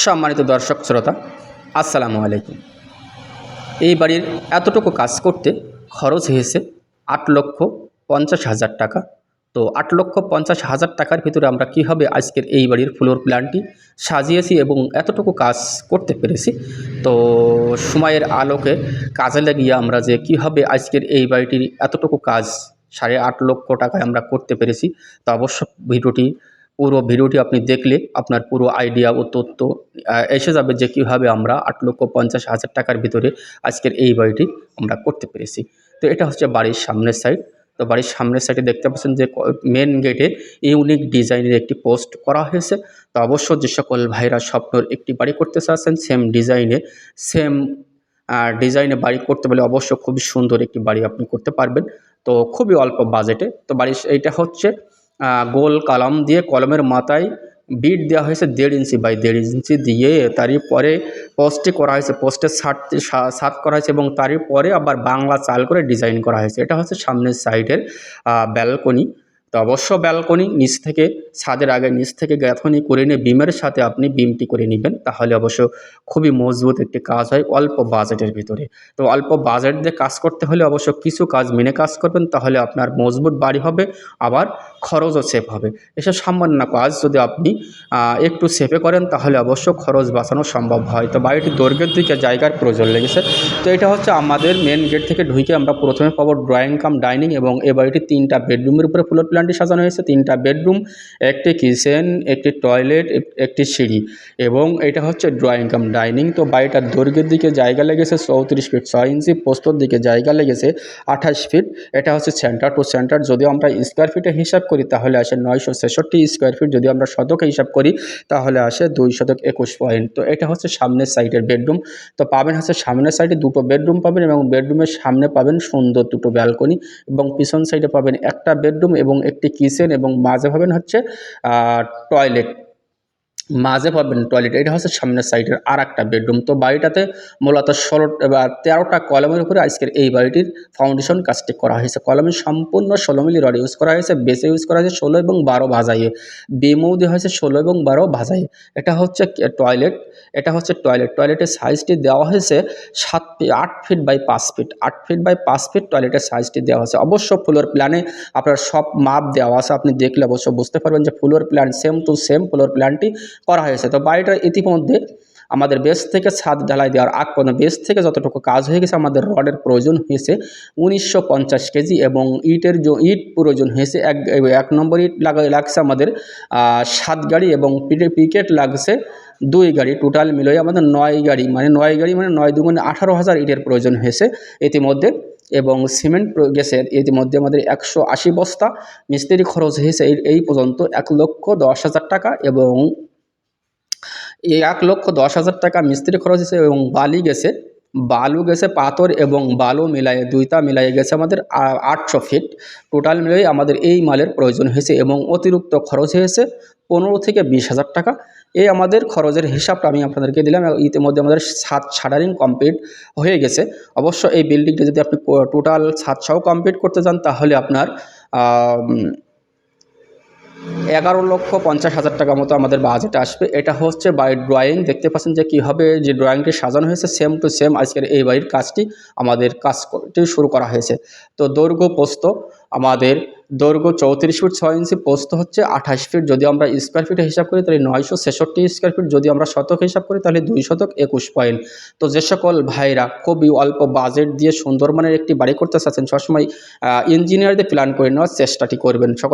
সম্মানিত দর্শক শ্রোতা, আসসালামু আলাইকুম। এই বাড়ির এতটুকু কাজ করতে খরচ হয়েছে আট লক্ষ পঞ্চাশ হাজার টাকা। তো আট লক্ষ পঞ্চাশ হাজার টাকার ভিতরে আমরা কীভাবে আজকের এই বাড়ির ফ্লোর প্ল্যানটি সাজিয়েছি এবং এতটুকু কাজ করতে পেরেছি? তো সময়ের আলোকে কাজে লাগিয়ে আমরা যে কীভাবে আজকের এই বাড়িটির এতটুকু কাজ সাড়ে আট লক্ষ টাকায় আমরা করতে পেরেছি, তো অবশ্য ভিডিওটি পুরো ভিডিওটি আপনি দেখলে আপনার পুরো আইডিয়া ও তথ্য এসে যাবে যে কীভাবে আমরা আট লক্ষ পঞ্চাশ হাজার টাকার ভিতরে আজকের এই বাড়িটি আমরা করতে পেরেছি। তো এটা হচ্ছে বাড়ির সামনের সাইড তো বাড়ির সামনের সাইডে দেখতে পাচ্ছেন যে মেন গেটে ইউনিক ডিজাইনের একটি পোস্ট করা হয়েছে। তো অবশ্য যে সকল ভাইরা স্বপ্নর একটি বাড়ি করতে চাচ্ছেন সেম ডিজাইনে সেম ডিজাইনে বাড়ি করতে পারলে অবশ্য খুবই সুন্দর একটি বাড়ি আপনি করতে পারবেন। তো খুবই অল্প বাজেটে তো বাড়ির, এইটা হচ্ছে গোল কলম দিয়ে কলমের মাথায় বিট দেওয়া হয়েছে দেড় ইঞ্চি বাই দেড় ইঞ্চি দিয়ে। তারই পরে পোস্টে করা হয়েছে, পোস্টে সাত সাত করা হয়েছে এবং তারই পরে আবার বাংলা চাল করে ডিজাইন করা হয়েছে। এটা হচ্ছে সামনের সাইডের ব্যালকনি। তো অবশ্য ব্যালকনি নিচ থেকে, ছাদের আগে নিচ থেকে গ্যাথনি করে নিয়ে বিমের সাথে আপনি বিমটি করে নেবেন, তাহলে অবশ্য খুবই মজবুত একটি কাজ হয় অল্প বাজেটের ভিতরে। তো অল্প বাজেট দিয়ে কাজ করতে হলে অবশ্য কিছু কাজ মেনে কাজ করবেন, তাহলে আপনার মজবুত বাড়ি হবে, আবার খরচও সেভ হবে। এসব সামান্য কাজ যদি আপনি একটু সেভে করেন, তাহলে অবশ্য খরচ বাঁচানো সম্ভব হয়। তো বাড়িটির দৈর্ঘ্যের দিকে জায়গার প্রয়োজন লেগেছে। তো এটা হচ্ছে আমাদের মেন গেট থেকে ঢুকে আমরা প্রথমে পাবো ড্রয়িং কাম ডাইনিং এবং এই বাড়িটি তিনটা বেডরুমের উপরে ফ্লোর প্ল্যানটি সাজানো হয়েছে, তিনটা বেডরুম, একটি কিচেন, একটি টয়লেট, একটি সিঁড়ি এবং এটা হচ্ছে ড্রয়িং কাম ডাইনিং। তো বাড়িটার দৈর্ঘ্যের দিকে জায়গা লেগেছে, চৌত্রিশ ফিট, ছয় ইঞ্চি পোস্তর দিকে জায়গা লেগেছে, আঠাশ ফিট। এটা হচ্ছে সেন্টার টু সেন্টার যদি আমরা স্কোয়ার ফিটে হিসাব করি, তাহলে আসে নয়শো ছেষট্টি স্কোয়ার ফিট। যদি আমরা শতকে হিসাব করি, তাহলে আসে দুই শতক একুশ পয়েন্ট। তো এটা হচ্ছে সামনের সাইডের বেডরুম। তো পাবেন হচ্ছে সামনের সাইডে দুটো বেডরুম পাবেন এবং বেডরুমের সামনে পাবেন সুন্দর দুটো ব্যালকনি এবং পিছন সাইডে পাবেন একটা বেডরুম এবং একটি কিচেন এবং মাঝে পাবেন হচ্ছে টয়লেট মাঝে পাবেন টয়লেট এটা হচ্ছে সামনের সাইডের আর একটা বেডরুম তো বাড়িটাতে মূলত ষোলো বা তেরোটা কলমের উপরে আজকের এই বাড়িটির ফাউন্ডেশন কাজটি করা হয়েছে। কলমে সম্পূর্ণ ষোলো মিলি রড ইউজ করা হয়েছে, বেসে ইউজ করা হয়েছে ষোলো এবং বারো ভাজাইয়ে। বেমও দেওয়া হয়েছে ষোলো এবং বারো ভাজাইয়ে। এটা হচ্ছে টয়লেট এটা হচ্ছে টয়লেট টয়লেটের সাইজটি দেওয়া হয়েছে সাত আট ফিট বাই পাঁচ ফিট আট ফিট বাই পাঁচ ফিট টয়লেটের সাইজটি দেওয়া হয়েছে। অবশ্য ফ্লোর প্ল্যানে আপনার সব মাপ দেওয়া আছে, আপনি দেখলে অবশ্য বুঝতে পারবেন যে floor plan same to same floor প্ল্যানটি করা হয়েছে। তো বাড়িটার ইতিমধ্যে আমাদের বেস থেকে ছাদ ঢালাই দেওয়ার আগ পর্যন্ত বেস থেকে যতটুকু কাজ হয়ে গেছে আমাদের রডের প্রয়োজন হয়েছে উনিশশো পঞ্চাশ কেজি এবং ইটের ইট প্রয়োজন হয়েছে এক এক নম্বর ইট লাগা লাগছে আমাদের সাত গাড়ি এবং পিকেট লাগছে দুই গাড়ি। টোটাল মিলিয়ে আমাদের নয় গাড়ি মানে নয় গাড়ি মানে নয় দুগুণে আঠারো হাজার ইটের প্রয়োজন হয়েছে ইতিমধ্যে এবং সিমেন্ট গেছে ইতিমধ্যে আমাদের একশো আশি বস্তা। মিস্ত্রি খরচ হয়েছে এই পর্যন্ত এক লক্ষ দশ হাজার টাকা এবং এই এক লক্ষ দশ হাজার টাকা মিস্ত্রি খরচ হয়েছে এবং বালি গেছে। বালু গেছে, পাথর এবং বালু মিলায়ে দুইটা মিলায়ে গেছে আমাদের আটশো ফিট। টোটাল মিলিয়ে আমাদের এই মালের প্রয়োজন হয়েছে এবং অতিরিক্ত খরচ হয়েছে পনেরো থেকে বিশ হাজার টাকা। এই আমাদের খরচের হিসাবটা আমি আপনাদেরকে দিলাম। ইতিমধ্যে আমাদের সাত শাটারিং কমপ্লিট হয়ে গেছে। অবশ্য এই বিল্ডিংটা যদি আপনি টোটাল সহ কমপ্লিট করতে চান, তাহলে আপনার এগারো লক্ষ পঞ্চাশ হাজার টাকা মতো আমাদের বাজেট আসবে। এটা হচ্ছে বাই ড্রয়িং দেখতে পাচ্ছেন যে কীভাবে যে ড্রয়িংটি সাজানো হয়েছে সেম টু সেম আজকের এই বাড়ির কাজটি আমাদের কাজটি শুরু করা হয়েছে। তো দৈর্ঘ্য পোস্ত আমাদের দৈর্ঘ্য চৌত্রিশ ফিট ছয় ইঞ্চি পোস্ত হচ্ছে আঠাশ ফিট যদি আমরা স্কোয়ার ফিটে হিসাব করি, তাহলে নয়শো ছেষট্টি স্কোয়ার ফিট যদি আমরা শতক হিসাব করি, তাহলে দুই শতক একুশ পয়েন্ট তো যে সকল ভাইরা খুবই অল্প বাজেট দিয়ে সুন্দরমানের একটি বাড়ি করতে চাচ্ছেন, সবসময় ইঞ্জিনিয়ারদের প্ল্যান করে নেওয়ার চেষ্টাটি করবেন। সকল